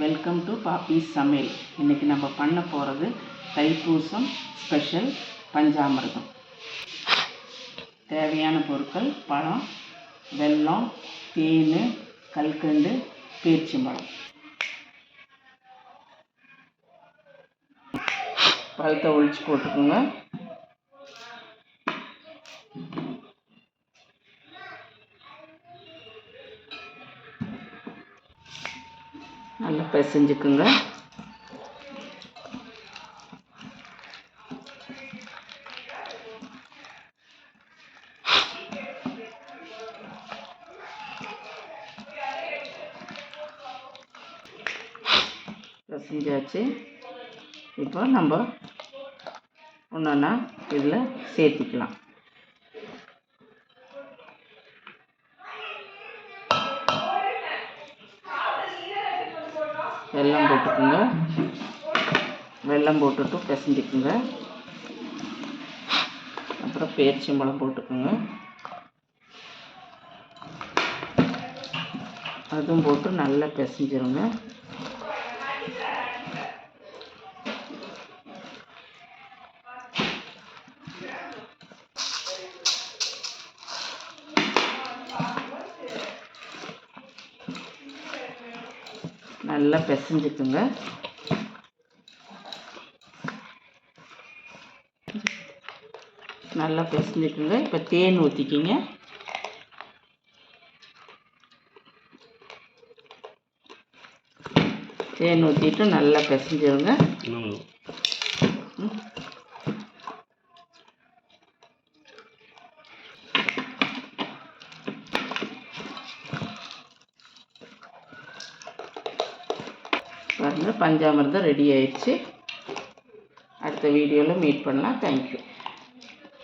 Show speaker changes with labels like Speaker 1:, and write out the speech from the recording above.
Speaker 1: Welcome to Poppys சமையல் இன்றைக்கி நம்ம பண்ண போகிறது தைப்பூசம் ஸ்பெஷல் பஞ்சாமிர்தம். தேவையான பொருட்கள் பழம் வெல்லம் தேன் கல்கண்டு பேரிச்சம்பழம் பழத்தை ஒழிச்சு போட்டுக்கோங்க. நல்லா பிசைஞ்சுக்குங்க. பிசைஞ்சாச்சு. இப்போ நம்ம ஒன்றா இதில் சேர்த்திக்கலாம். வெல்லம் போட்டுக்குங்க. வெல்லம் போட்டுட்டு பிசைஞ்சிக்குங்க. அப்புறம் பேரிச்சம்பழம் போட்டுக்குங்க. அதுவும் போட்டு நல்லா பிசைஞ்சிருங்க. நல்லா பிசைஞ்சுக்குங்க. நல்லா பிசைஞ்சுக்குங்க. இப்போ தேன் ஊற்றிக்கிங்க தேன் ஊற்றிட்டு நல்லா பிசைஞ்சிருங்க. பாருங்கள் பஞ்சாமிர்தம் ரெடி ஆயிடுச்சு. அடுத்த வீடியோவில் மீட் பண்ணலாம். தேங்க்யூ